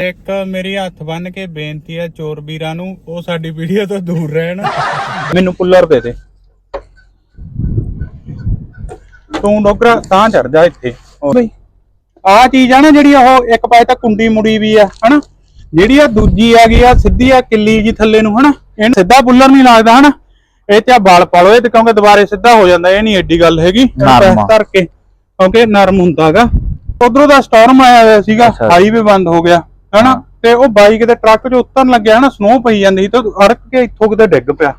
ਇੱਕ ਮੇਰੀ ਹੱਥ ਬੰਨ ਕੇ ਬੇਨਤੀ ਹੈ ਚੋਰ ਵੀਰਾਂ ਨੂੰ ਉਹ ਸਾਡੀ ਵੀਡੀਓ ਤੋਂ ਦੂਰ ਰਹਿਣ। ਮੈਨੂੰ ਕੁੱਲਰ ਦੇ ਦੇ। ਤੂੰ ਡੋਗਰਾ ਤਾਂ ਚੜ ਜਾ ਇੱਥੇ। ਬਈ ਆ ਚੀਜ਼ ਆ ਨਾ ਜਿਹੜੀ ਉਹ ਇੱਕ ਪਾਸੇ ਤਾਂ ਕੁੰਡੀ ਮੁੜੀ ਵੀ ਆ ਹਨਾ? ਜਿਹੜੀ ਆ ਦੂਜੀ ਆ ਗਈ ਆ ਸਿੱਧੀ ਆ ਕਿੱਲੀ ਜੀ ਥੱਲੇ ਨੂੰ ਹਨਾ? ਇਹਨੂੰ ਸਿੱਧਾ ਪੁੱਲਰ ਨਹੀਂ ਲੱਗਦਾ ਹਨਾ? ਇਹ ਤੇ ਆ ਵਾਲ ਪਾਲੋ ਇਹ ਤੇ ਕਿਉਂਕਿ ਦੁਬਾਰੇ ਸਿੱਧਾ ਹੋ ਜਾਂਦਾ ਇਹ ਨਹੀਂ ਐਡੀ ਗੱਲ ਹੈਗੀ। ਧਰ ਕੇ ਕਿਉਂਕਿ ਨਰਮ ਹੁੰਦਾਗਾ। ਉਧਰੋਂ ਦਾ ਸਟਾਰਮ ਆਇਆ ਹੋਇਆ ਸੀਗਾ। ਹਾਈਵੇ ਬੰਦ ਹੋ ਗਿਆ। ਹਨਾ? ਤੇ ਉਹ ਬਾਈਕ ਦੇ ਟਰੱਕ 'ਚ ਉਤਰਨ ਲੱਗਿਆ ਹਨਾ ਸਨੋ ਪਈ ਜਾਂਦੀ ਤੇ ਅੜਕ ਕੇ ਇੱਥੋਂ ਕਿਤੇ ਡਿੱਗ ਪਿਆ।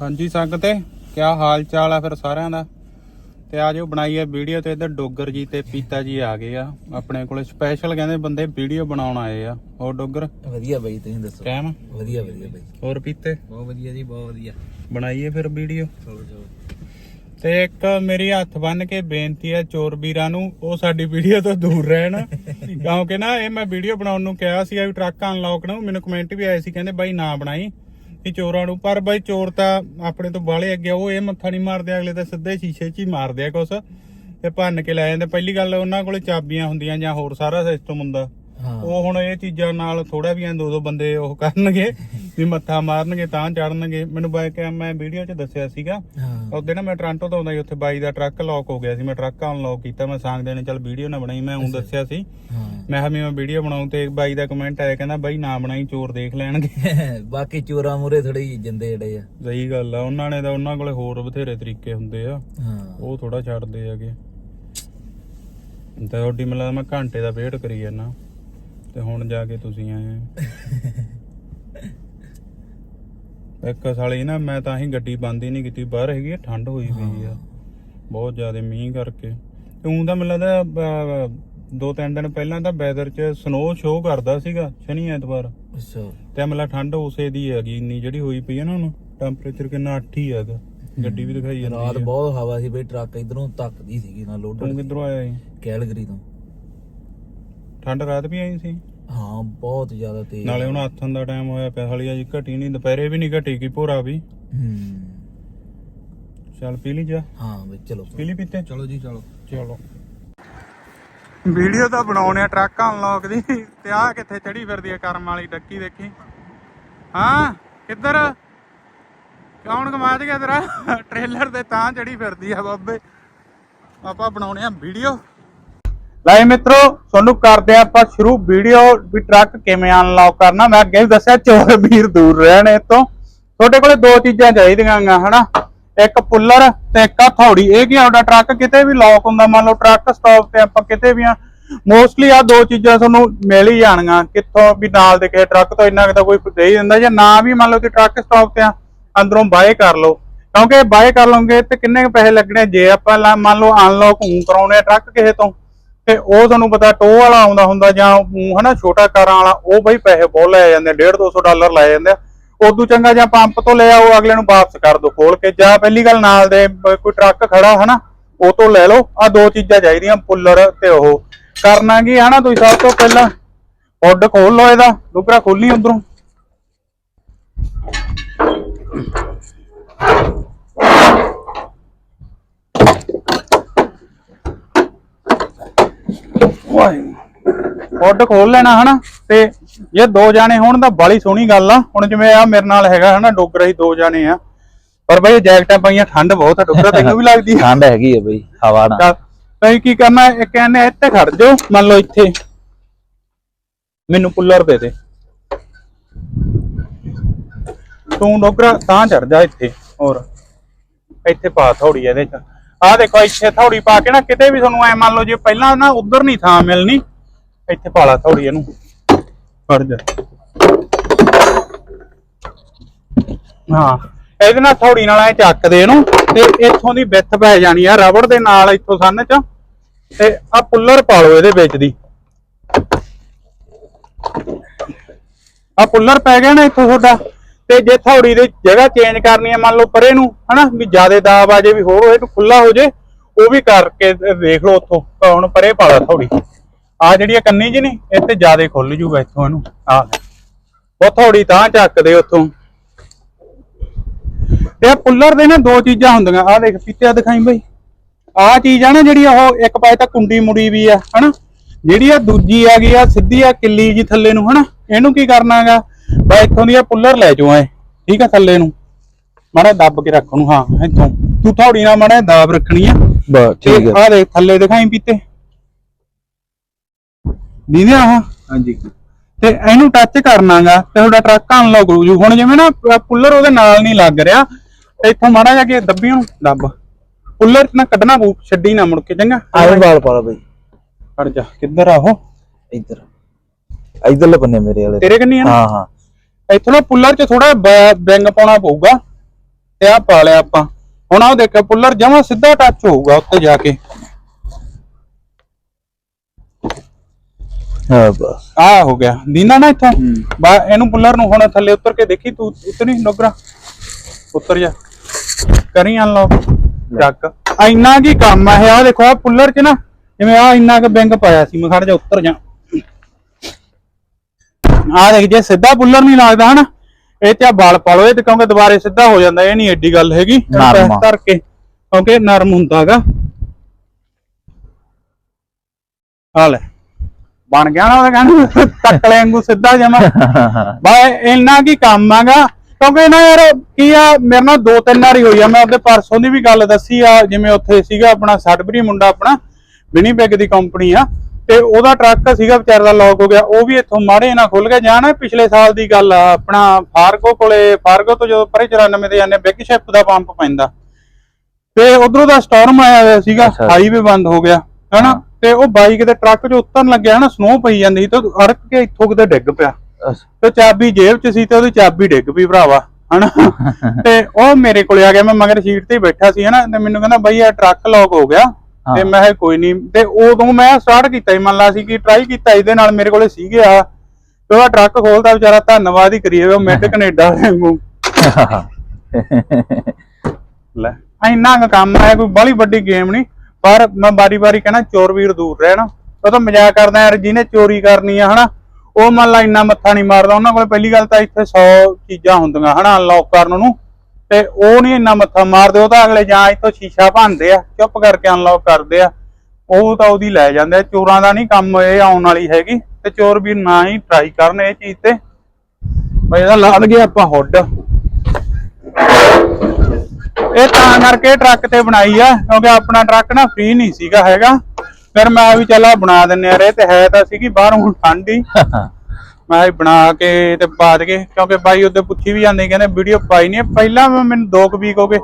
ਹਾਂਜੀ ਸੰਗਤੇ ਕੀ ਹਾਲ ਚਾਲ ਆ ਫਿਰ ਸਾਰਿਆਂ ਦਾ? ਤੇ ਆਜੋ ਬਣਾਈਏ ਵੀਡੀਓ ਤੇ ਇੱਧਰ ਡੋਗਰ ਜੀ ਤੇ ਪੀਤਾ ਜੀ ਆ ਗਏ ਆ। ਆਪਣੇ ਕੋਲੇ ਸਪੈਸ਼ਲ ਕਹਿੰਦੇ ਬੰਦੇ ਵੀਡੀਓ ਬਣਾਉਣ ਆਏ ਆ। ਹੋਰ ਡੋਗਰ? ਵਧੀਆ ਬਾਈ ਤੁਸੀਂ ਦੱਸੋ? ਕਹਿਮ ਵਧੀਆ ਵਧੀਆ ਬਾਈ। ਹੋਰ ਪੀਤੇ? ਬਹੁਤ ਵਧੀਆ ਜੀ ਬਹੁਤ ਵਧੀਆ। ਬਣਾਈਏ ਫਿਰ ਵੀਡੀਓ। ਚਲੋ ਚਲੋ। ਤੇ ਇੱਕ ਮੇਰੀ ਹੱਥ ਬੰਨ ਕੇ ਬੇਨਤੀ ਹੈ ਚੋਰ ਵੀਰਾਂ ਨੂੰ, ਉਹ ਸਾਡੀ ਵੀਡੀਓ ਤੋਂ ਦੂਰ ਰਹਿਣ। ਕਿਉਂਕਿ ਨਾ, ਇਹ ਮੈਂ ਵੀਡੀਓ ਬਣਾਉਣ ਨੂੰ ਕਿਹਾ ਸੀ ਵੀ ਟਰੱਕ ਅਨਲੌਕ ਨਾ ਮੈਨੂੰ ਕਮੈਂਟ ਵੀ ਆਏ ਸੀ, ਕਹਿੰਦੇ ਬਾਈ ਨਾ ਬਣਾਈ ਇਹ ਚੋਰਾਂ ਨੂੰ। ਪਰ ਬਾਈ ਚੋਰ ਤਾਂ ਆਪਣੇ ਤੋਂ ਬਾਲੇ ਅੱਗੇ ਉਹ ਇਹ ਮੱਥਾ ਨਹੀਂ ਮਾਰਦੇ, ਅਗਲੇ ਤਾਂ ਸਿੱਧੇ ਸ਼ੀਸ਼ੇ 'ਚ ਹੀ ਮਾਰਦੇ ਆ ਕੁਛ। ਤੇ ਭੰਨ ਕੇ ਲੈ ਜਾਂਦੇ। ਪਹਿਲੀ ਗੱਲ, ਉਹਨਾਂ ਕੋਲੇ ਚਾਬੀਆਂ ਹੁੰਦੀਆਂ ਜਾਂ ਹੋਰ ਸਾਰਾ ਸਿਸਟਮ ਹੁੰਦਾ। ਉਹ ਹੁਣ ਇਹ ਚੀਜ਼ਾਂ ਨਾਲ ਥੋੜਾ ਵੀ ਐ ਦੋ ਦੋ ਬੰਦੇ ਉਹ ਕਰਨਗੇ ਵੀ ਮੱਥਾ ਮਾਰਨਗੇ ਤਾਂ ਚੜਨਗੇ ਮੈਨੂੰ ਬਾਈ ਕਿ ਮੈਂ ਵੀਡੀਓ 'ਚ ਦੱਸਿਆ ਸੀਗਾ। ਉਹਦੇ ਨਾ ਮੈਂ ਟ੍ਰਾਂਟੋ ਤੋਂ ਆਉਂਦਾ ਸੀ ਉੱਥੇ ਬਾਈ ਦਾ ਟਰੱਕ ਲੌਕ ਹੋ ਗਿਆ ਸੀ। ਮੈਂ ਟਰੱਕ ਅਨਲੌਕ ਕੀਤਾ ਮੈਂ ਸਾਂਗ ਦੇਣੇ ਚੱਲ ਵੀਡੀਓ ਨਾ ਬਣਾਈ ਮੈਂ ਉਹ ਦੱਸਿਆ ਸੀ। ਮੈਂ ਕਿਹਾ ਮੈਂ ਵੀਡੀਓ ਬਣਾਉਂ ਤੇ ਬਾਈ ਦਾ ਕਮੈਂਟ ਆਇਆ ਕਹਿੰਦਾ ਬਾਈ ਨਾ ਬਣਾਈ ਚੋਰ ਦੇਖ ਲੈਣਗੇ। ਬਾਕੀ ਚੋਰਾਂ ਮੂਰੇ ਥੋੜੀ ਜਿੰਦੇ ਜਿਹੜੇ ਆ। ਸਹੀ ਗੱਲ ਆ ਉਹਨਾਂ ਨੇ ਤਾਂ ਉਹਨਾਂ ਕੋਲੇ ਹੋਰ ਬਥੇਰੇ ਤਰੀਕੇ ਹੁੰਦੇ ਆ। ਉਹ ਥੋੜਾ ਛੱਡਦੇ ਹੈਗੇ। ਤੇ ਤੁਹਾਡੀ ਮਤਲਬ ਮੈਂ ਘੰਟੇ ਦਾ ਵੇਟ ਕਰੀ ਜਾਂਦਾ। ਤੇ ਹੁਣ ਜਾ ਕੇ ਤੁਸੀਂ ਆਏ ਆ। ਇੱਕ ਸਾਲੀ ਨਾ ਮੈਂ ਤਾਂ ਹੀ ਗੱਡੀ ਬੰਦ ਹੀ ਨਹੀਂ ਕੀਤੀ ਬਾਹਰ ਹੈਗੀ ਠੰਡ ਹੋਈ ਪਈ ਆ। ਬਹੁਤ ਜ਼ਿਆਦਾ ਮੀਂਹ ਕਰਕੇ। ਤੂੰ ਤਾਂ ਮੈਨੂੰ ਲੱਗਦਾ ਦੋ ਤਿੰਨ ਦਿਨ ਪਹਿਲਾਂ ਤਾਂ ਵੈਦਰ 'ਚ ਸਨੋ ਸ਼ੋ ਕਰਦਾ ਸੀਗਾ ਸ਼ਨੀ ਐਤਵਾਰ। ਅੱਛਾ। ਤੇ ਮਤਲਬ ਠੰਡ ਉਸੇ ਦੀ ਹੈਗੀ ਇੰਨੀ ਜਿਹੜੀ ਹੋਈ ਪਈ ਹੈ ਨਾ ਹੁਣ ਟੈਂਪਰੇਚਰ ਕਿੰਨਾ 8 ਹੀ ਹੈਗਾ। ਗੱਡੀ ਵੀ ਦਿਖਾਈ ਜਾਂਦੀ ਰਾਤ ਹੈ ਬਹੁਤ ਹਵਾ ਸੀ ਬਈ ਟਰੱਕ ਇਧਰੋਂ ਤੱਕਦੀ ਸੀਗੀ ਨਾ ਲੋਡ ਤੂੰ ਕਿੱਧਰੋਂ ਆਇਆ ਸੀ? ਕੈਲਗਰੀ ਤੋਂ। ਠੰਡ ਰਾਤ ਵੀ ਆਈ ਸੀ। ਹਾਂ ਬਹੁਤ ਜ਼ਿਆਦਾ ਤੇਜ਼। ਨਾਲੇ ਹੁਣ ਹੱਥਾਂ ਦਾ ਟਾਈਮ ਹੋਇਆ ਪਿਆ ਹਲੀ ਅਜੀ ਘਟੀ ਨਹੀਂ ਦੁਪਹਿਰੇ ਵੀ ਨਹੀਂ ਘਟੀ ਕੀ ਭੋਰਾ ਵੀ। ਹੂੰ। ਚੱਲ ਪੀ ਲਈ ਜਾ। ਹਾਂ ਬਈ ਚਲੋ। ਪੀ ਲਈ ਪੀਤੇ। ਚਲੋ ਜੀ ਚਲੋ। ਚਲੋ। ਵੀਡੀਓ ਤਾਂ ਬਣਾਉਣੇ ਆ ਟਰੱਕ ਅਨਲੌਕ ਦੀ ਤੇ ਆ ਕਿੱਥੇ ਚੜੀ ਫਿਰਦੀ ਆ ਕਰਮ ਵਾਲੀ ਡੱਕੀ ਦੇਖੀ। ਹਾਂ ਕਿੱਧਰ? ਕੌਣ ਕਮਾਜ ਗਿਆ ਤੇਰਾ? ਟ੍ਰੇਲਰ ਤੇ ਤਾਂ ਚੜੀ ਫਿਰਦੀ ਆ ਬਾਬੇ। ਆਪਾਂ ਬਣਾਉਣੇ ਆ ਵੀਡੀਓ। ਲੈ ਮਿੱਤਰੋ, ਤੁਹਾਨੂੰ ਕਰਦੇ ਆ ਆਪਾਂ ਸ਼ੁਰੂ ਵੀਡੀਓ ਵੀ ਟਰੱਕ ਕਿਵੇਂ ਅਨਲੌਕ ਕਰਨਾ। ਮੈਂ ਅੱਗੇ ਵੀ ਦੱਸਿਆ, ਚੋਰ ਵੀਰ ਦੂਰ ਰਹਿਣ ਇਹ ਤੋਂ ਤੁਹਾਡੇ ਕੋਲੇ ਦੋ ਚੀਜ਼ਾਂ ਚਾਹੀਦੀਆਂ ਗਾ ਹਨਾ? ਇੱਕ ਪੁੱਲਰ ਤੇ ਇੱਕ ਹਥੌੜੀ ਇਹ ਕੀ ਤੁਹਾਡਾ ਟਰੱਕ ਕਿਤੇ ਵੀ ਲੌਕ ਹੁੰਦਾ? ਮੰਨ ਲਓ ਟਰੱਕ ਸਟਾਪ ਤੇ ਆਪਾਂ ਕਿਤੇ ਵੀ ਆ। ਮੋਸਟਲੀ ਆ ਦੋ ਚੀਜ਼ਾਂ ਤੁਹਾਨੂੰ ਮਿਲ ਹੀ ਜਾਣਗੀਆਂ। ਕਿੱਥੋਂ ਵੀ ਨਾਲ ਦੇ ਕਿਸੇ ਟਰੱਕ ਤੋਂ ਇੰਨਾ ਕੁ ਤਾਂ ਕੋਈ ਦੇ ਹੀ ਦਿੰਦਾ। ਜਾਂ ਨਾ ਵੀ ਮੰਨ ਲਓ ਕਿ ਟਰੱਕ ਸਟਾਪ ਤੇ ਆ, ਅੰਦਰੋਂ ਬਾਏ ਕਰ ਲਓ। ਕਿਉਂਕਿ ਬਾਏ ਕਰ ਲਓਗੇ ਤੇ ਕਿੰਨੇ ਕੁ ਪੈਸੇ ਲੱਗਣੇ ਜੇ ਆਪਾਂ ਮੰਨ ਲਓ ਅਨਲੌਕ ਹੂੰ ਕਰਾਉਣੇ ਆ ਟਰੱਕ ਕਿਸੇ ਤੋਂ। ਤੇ ਉਹ ਤੁਹਾਨੂੰ ਪਤਾ ਟੋ ਵਾਲਾ ਆਉਂਦਾ ਹੁੰਦਾ ਜਾਂ ਹਨਾ ਛੋਟਾ ਕਾਰਾਂ ਵਾਲਾ, ਉਹ ਬਈ ਪੈਸੇ ਬਹੁਤ ਲੈ ਜਾਂਦੇ 1.5 200 ਡਾਲਰ ਲੈ ਜਾਂਦੇ ਉਦੋਂ ਚੰਗਾ ਜਾਂ ਪੰਪ ਤੋਂ ਲੈ ਆਓ, ਅਗਲੇ ਨੂੰ ਵਾਪਸ ਕਰ ਦੋ ਖੋਲ ਕੇ, ਜਾਂ ਪਹਿਲੀ ਗੱਲ ਨਾਲ ਦੇ ਕੋਈ ਟਰੱਕ ਖੜਾ ਹਨਾ, ਉਹ ਤੋਂ ਲੈ ਲਓ ਆ ਦੋ ਚੀਜ਼ਾਂ ਚਾਹੀਦੀਆਂ, ਪੁੱਲਰ ਤੇ ਉਹ। ਕਰਨਾ ਕੀ ਹਨਾ, ਤੁਸੀਂ ਸਭ ਤੋਂ ਪਹਿਲਾਂ ਹੁੱਡ ਖੋਲ ਲਓ ਇਹਦਾ ਦੂਸਰਾ ਖੋਲੀ ਉਧਰੋਂ। ਹੁੱਡ ਖੋਲ ਲੈਣਾ ਹਨਾ ਤੇ ਜੇ ਦੋ ਜਾਣੇ ਹੋਣ ਤਾਂ ਬਾਲੀ ਸੋਹਣੀ ਗੱਲ ਆ। ਹੁਣ ਜਿਵੇਂ ਆ ਮੇਰੇ ਨਾਲ ਹੈਗਾ ਹਨਾ ਡੋਗਰਾ ਹੀ ਦੋ ਜਾਣੇ ਆ। ਪਰ ਬਈ ਜੈਕਟਾਂ ਪਾਈਆਂ ਠੰਡ ਬਹੁਤ ਆ ਡੋਗਰਾ ਤੈਨੂੰ ਵੀ ਲੱਗਦੀ ਠੰਡ ਹੈਗੀ ਆ ਬਈ ਹਵਾ ਚੱਲ ਤੁਸੀਂ ਕੀ ਕਰਨਾ ਇੱਕ ਕਹਿੰਦੇ ਇੱਥੇ ਖੜ ਜਾਓ ਮੰਨ ਲਓ ਇੱਥੇ। ਮੈਨੂੰ ਪੁੱਲਰ ਦੇ ਦੇ। ਤੂੰ ਡੋਗਰਾ ਤਾਂ ਚੜ ਜਾ ਇੱਥੇ ਹੋਰ। ਇੱਥੇ ਪਾ ਥੋੜੀ ਇਹਦੇ ਚ। ਆਹ ਦੇਖੋ, ਇੱਥੇ ਥੌੜੀ ਪਾ ਕੇ ਨਾ, ਕਿਤੇ ਵੀ ਤੁਹਾਨੂੰ ਐ ਮੰਨ ਲਓ ਜੇ ਪਹਿਲਾਂ ਨਾ ਉਧਰ ਨਹੀਂ ਥਾਂ ਮਿਲਣੀ, ਇੱਥੇ ਪਾਲਾ ਥੋੜੀ ਇਹਨੂੰ। ਫੜ ਜਾ। ਹਾਂ, ਇਹਦੇ ਨਾਲ ਥੋੜੀ ਨਾਲ ਐ ਚੱਕ ਇਹਨੂੰ, ਤੇ ਇੱਥੋਂ ਦੀ ਵਿੱਥ ਪੈ ਜਾਣੀ ਆ, ਰਬੜ ਦੇ ਨਾਲ ਇੱਥੋਂ ਸੰਨ ਚ, ਤੇ ਆ ਪੁੱਲਰ ਪਾ ਲਓ ਇਹਦੇ ਵਿੱਚ ਦੀ। ਆ ਪੁੱਲਰ ਪੈ ਗਿਆ ਨਾ ਇੱਥੋਂ ਤੁਹਾਡਾ। ਤੇ ਜੇ ਥੌੜੀ ਦੀ ਜਗ੍ਹਾ ਚੇਂਜ ਕਰਨੀ ਹੈ ਮੰਨ ਲਓ ਪਰੇ ਨੂੰ, ਹਨਾ, ਵੀ ਜ਼ਿਆਦਾ ਦਾਬ ਆ ਜੇ, ਵੀ ਹੋਰ ਹੋਏ ਨੂੰ ਖੁੱਲਾ ਹੋ ਜੇ, ਉਹ ਵੀ ਕਰਕੇ ਦੇਖ ਲਓ ਉੱਥੋਂ ਹੁਣ ਪਰੇ ਪਾ ਲਾ ਥੌੜੀ। ਆ ਜਿਹੜੀ ਆ ਕੰਨੀ ਜੀ ਨੀ, ਇਹ ਤੇ ਜ਼ਿਆਦਾ ਖੁੱਲ ਜੂਗਾ ਇੱਥੋਂ ਇਹਨੂੰ ਆ ਉਹ ਥੌੜੀ ਤਾਂ ਚੱਕਦੇ ਉੱਥੋਂ। ਤੇ ਆਹ ਪੁੱਲਰ ਦੇ ਨਾ ਦੋ ਚੀਜ਼ਾਂ ਹੁੰਦੀਆਂ ਆ ਦੇਖ ਪਿੱਛੇ ਦਿਖਾਈ ਬਈ। ਆ ਚੀਜ਼ ਆ ਨਾ ਜਿਹੜੀ ਉਹ ਇੱਕ ਪਾਸੇ ਤਾਂ ਕੁੰਡੀ ਮੁੜੀ ਵੀ ਆ, ਹਨਾ। ਜਿਹੜੀ ਆ ਦੂਜੀ ਆ ਗਈ ਆ, ਸਿੱਧੀ ਆ ਕਿੱਲੀ ਜੀ ਥੱਲੇ ਨੂੰ, ਹਨਾ। ਇਹਨੂੰ ਕੀ ਕਰਨਾਗਾ ਬਾ ਇੱਥੋਂ ਦੀ ਆ ਪੁੱਲਰ ਲੈ ਜਾਓ ਐ ਠੀਕ ਆ ਥੱਲੇ ਨੂੰ। ਮਾੜਾ ਦੱਬ ਕੇ ਰੱਖ ਉਹਨੂੰ ਹਾਂ ਇੱਥੋਂ। ਤੂੰ ਥੋੜੀ ਨਾਲ ਮਾੜਾ ਦਾਬ ਰੱਖਣੀ ਆ। ਬਸ ਠੀਕ ਹੈ ਆ ਦੇਖ ਥੱਲੇ ਦਿਖਾਈ ਪੀਤੇ। ਦੀਦੇ ਆਹ? ਹਾਂਜੀ। ਤੇ ਇਹਨੂੰ ਟੱਚ ਕਰਨਾਗਾ ਤੇ ਤੁਹਾਡਾ ਟਰੱਕ ਅਨਲੌਕ ਹੋ ਜੂ। ਹੁਣ ਜਿਵੇਂ ਨਾ ਪੁੱਲਰ ਉਹਦੇ ਨਾਲ ਨਹੀਂ ਲੱਗ ਰਿਹਾ ਇੱਥੋਂ ਮਾੜਾ ਜਿਹਾ ਕਿ ਦੱਬੀ ਉਹਨੂੰ ਦੱਬ। ਪੁੱਲਰ ਚ ਨਾ ਕੱਢਣਾ ਪਊ ਛੱਡੀ ਨਾ ਮੁੜ ਕੇ ਚੰਗਾ? ਆਏ ਵਾਲ ਪਾ ਲਾ ਬਈ। ਖੜ ਜਾ ਕਿੱਧਰ ਆ ਉਹ? ਇੱਧਰ। ਇੱਧਰਲੇ ਬੰਨੇ ਮੇਰੇ ਵਾਲੇ। ਤੇਰੇ ਕੰਨੀ ਆ ਨਾ? ਹਾਂ ਹਾਂ। ਇੱਥੋਂ ਨਾ ਪੁੱਲਰ ਚ ਥੋੜਾ ਬੈਂਗ ਪਾਉਣਾ ਪਊਗਾ ਤੇ ਆ ਪਾ ਲਿਆ ਆਪਾਂ। ਹੁਣ ਆਹ ਦੇਖੋ ਪੁੱਲਰ ਜਮਾ ਸਿੱਧਾ ਟੱਚ ਹੋਊਗਾ ਉੱਤੇ ਜਾ ਕੇ। ਹਾਂ ਬਸ। ਆ ਹੋ ਗਿਆ। ਦੀਨਾ ਨਾ ਇੱਥੋਂ? ਬਾ ਇਹਨੂੰ ਪੁੱਲਰ ਨੂੰ ਹੁਣ ਥੱਲੇ ਉਤਰ ਕੇ ਦੇਖੀ ਤੂੰ? ਉਤਰੀ ਨੋਗਰਾ। ਉਤਰ ਜਾ। ਕਰੀ ਅਨਲੌਕ ਚੱਕ। ਇੰਨਾ ਕੀ ਕੰਮ ਇਹ? ਆ ਦੇਖੋ ਆ ਪੁੱਲਰ ਚ ਨਾ ਜਿਵੇਂ ਆ ਇੰਨਾ ਕੁ ਬੈਂਗ ਪਾਇਆ ਸੀ ਮੈਂ ਖੜ ਜਾ ਉੱਤਰ ਜਾ। ਆ ਦੇਖ ਜੇ ਸਿੱਧਾ ਪੁੱਲਰ ਨਹੀਂ ਲੱਗਦਾ ਹਨਾ। ਇਹ ਤੇ ਆ ਵਾਲ ਪਾ ਲਓ ਇਹ ਤੇ ਕਿਉਂਕਿ ਦੁਬਾਰੇ ਸਿੱਧਾ ਹੋ ਜਾਂਦਾ ਇਹ ਨਹੀਂ ਐਡੀ ਗੱਲ ਹੈਗੀ। ਨਰਮ press ਆ। ਧਰ ਕੇ ਕਿਉਂਕਿ ਨਰਮ ਹੁੰਦਾਗਾ। ਆ ਲੈ। ਬਣ ਗਿਆ ਨਾ ਉਹਦਾ ਕਹਿੰਦਾ ਤੱਕਲੇ ਵਾਂਗੂ ਸਿੱਧਾ ਜਮਾ। ਬਾਈ ਇੰਨਾ ਕੀ ਕੰਮ ਆਗਾ ਕਿਉਂਕਿ ਨਾ ਯਾਰ ਕੀ ਆ ਮੇਰੇ ਨਾਲ ਦੋ ਤਿੰਨ ਵਾਰੀ ਹੋਈ ਆ ਮੈਂ ਉਹਦੇ ਪਰਸੋਂ ਦੀ ਵੀ ਗੱਲ ਦੱਸੀ ਆ ਜਿਵੇਂ ਉੱਥੇ ਸੀਗਾ ਆਪਣਾ ਸਟਬਰੀ ਮੁੰਡਾ ਆਪਣਾ ਵਿਨੀਪੈਗ ਦੀ ਕੰਪਨੀ ਆ। ਤੇ ਉਹਦਾ ਟਰੱਕ ਸੀਗਾ ਵਿਚਾਰ ਦਾ ਲੌਕ ਹੋ ਗਿਆ। ਉਹ ਵੀ ਇੱਥੋਂ ਮਾੜੇ ਨਾਲ ਖੁੱਲ ਗਿਆ। ਜਾਣਾ ਪਿਛਲੇ ਸਾਲ ਦੀ ਗੱਲ ਆ ਆਪਣਾ ਫਾਰਗੋ ਕੋਲੇ ਫਾਰਗੋ ਤੋਂ ਜਦੋਂ ਪਰੇ 94 ਤੇ ਜਾਂਦੇ ਬਿਗ ਸ਼ਿਪ ਦਾ ਪੰਪ ਪੈਂਦਾ। ਤੇ ਉਧਰੋਂ ਦਾ ਸਟਾਰਮ ਆਇਆ ਹੋਇਆ ਸੀਗਾ। ਹਾਈਵੇ ਬੰਦ ਹੋ ਗਿਆ ਹਨਾ? ਤੇ ਉਹ ਬਾਈਕ ਦੇ ਟਰੱਕ 'ਚ ਉਤਰਨ ਲੱਗਿਆ ਹਨਾ? ਸਨੋ ਪਈ ਜਾਂਦੀ ਤੇ ਅੜਕ ਕੇ ਇੱਥੋਂ ਕਿਤੇ ਡਿੱਗ ਪਿਆ। ਤੇ ਚਾਬੀ ਜੇਬ 'ਚ ਸੀ ਤੇ ਉਹਦੀ ਚਾਬੀ ਡਿੱਗ ਪਈ ਭਰਾਵਾ ਹਨਾ? ਤੇ ਉਹ ਮੇਰੇ ਕੋਲੇ ਆ ਗਿਆ। ਮੈਂ ਮਗਰ ਸੀਟ ਤੇ ਬੈਠਾ ਸੀ ਹਨਾ? ਤੇ ਮੈਨੂੰ ਕਹਿੰਦਾ ਬਈ ਇਹ ਟਰੱਕ ਲੌਕ ਹੋ ਗਿਆ। ਤੇ ਮੈਂ ਕਿਹਾ ਕੋਈ ਨਹੀਂ ਤੇ ਉਦੋਂ ਮੈਂ ਸਟਾਰਟ ਕੀਤਾ ਹੀ ਮੰਨ ਲਾ ਸੀ ਕਿ ਟਰਾਈ ਕੀਤਾ ਇਹਦੇ ਨਾਲ, ਮੇਰੇ ਕੋਲੇ ਸੀਗੇ ਆ। ਤੇ ਉਹ ਟਰੱਕ ਖੋਲਦਾ ਵਿਚਾਰਾ, ਧੰਨਵਾਦ ਹੀ ਕਰੀਏ, ਉਹ ਮਿਡ ਕੈਨੇਡਾ ਵਾਂਗੂ ਲੈ, ਇੰਨਾ ਕੰਮ ਹੈ ਕੋਈ ਬੜੀ ਵੱਡੀ ਗੇਮ ਨਹੀਂ ਪਰ ਮੈਂ ਬਾਰੀ-ਬਾਰੀ ਕਹਿਣਾ, ਚੋਰ ਵੀਰ ਦੂਰ ਰਹਿਣਾ ਉਹ ਤਾਂ ਮਜ਼ਾਕ ਕਰਦਾ, ਯਾਰ ਜਿਹਨੇ ਚੋਰੀ ਕਰਨੀ ਆ, ਹਨਾ। ਉਹ ਮੰਨ ਲਾ ਇੰਨਾ ਮੱਥਾ ਨਹੀਂ ਮਾਰਦਾ, ਉਹਨਾਂ ਕੋਲ ਪਹਿਲੀ ਗੱਲ ਤਾਂ ਇੱਥੇ 100 ਚੀਜ਼ਾਂ ਹੁੰਦੀਆਂ, ਹਨਾ ਅਨਲੌਕ ਕਰਨ ਨੂੰ। ਤੇ ਉਹ ਨਹੀਂ ਇੰਨਾ ਮੱਥਾ ਮਾਰਦੇ, ਉਹ ਤਾਂ ਅਗਲੇ ਜਾਂ ਇੱਥੋਂ ਸ਼ੀਸ਼ਾ ਭੰਨਦੇ ਆ, ਚੁੱਪ ਕਰਕੇ ਅਨਲੌਕ ਕਰਦੇ ਆ। ਉਹ ਤਾਂ ਉਹਦੀ ਲੈ ਜਾਂਦੇ ਚੋਰਾਂ ਦਾ ਨਹੀਂ ਕੰਮ ਇਹ ਆਉਣ ਵਾਲੀ ਹੈਗੀ, ਤੇ ਚੋਰ ਵੀ ਨਾ ਹੀ ਟਰਾਈ ਕਰਨ ਇਹ ਚੀਜ਼ ਤੇ। ਬਈ ਇਹਦਾ ਲਾ ਲਗੇ ਆਪਾਂ ਹੁੱਡ ਇਹ ਤਾਂ ਕਰਕੇ ਟਰੱਕ ਤੇ ਬਣਾਈ ਆ, ਕਿਉਂਕਿ ਆਪਣਾ ਟਰੱਕ ਨਾ ਫ੍ਰੀ ਨਹੀਂ ਸੀਗਾ ਹੈਗਾ। ਫਿਰ ਮੈਂ ਵੀ ਚੱਲ ਬਣਾ ਦਿੰਨੇ ਆ ਰੇ ਤੇ ਹੈ ਤਾਂ ਸੀਗੀ, ਬਾਹਰੋਂ ਹੁਣ ਠੰਡ ਮੈਂ ਇਹ ਬਣਾ ਕੇ ਤੇ ਪਾ ਦਗੇ ਕਿਉਂਕਿ ਬਾਈ ਉਹਦੇ ਪੁੱਛੀ ਵੀ ਜਾਂਦੇ ਕਹਿੰਦੇ ਵੀਡੀਓ ਪਾਈ ਨਹੀਂ ਪਹਿਲਾਂ ਮੈਨੂੰ 2 ਵੀਕ ਹੋ ਗਏ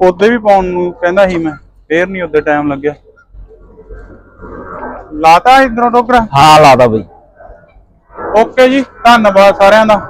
ਉਹਦੇ ਵੀ ਪਾਉਣ ਨੂੰ ਕਹਿੰਦਾ ਸੀ ਮੈਂ ਫੇਰ ਨਹੀਂ ਉਹਦੇ ਟਾਈਮ ਲੱਗਿਆ। ਲਾਤਾ ਇਧਰੋਂ ਟੋਕਰਾ? ਹਾਂ ਲਾਦਾ ਬਈ। ਓਕੇ ਜੀ ਧੰਨਵਾਦ ਸਾਰਿਆਂ ਦਾ।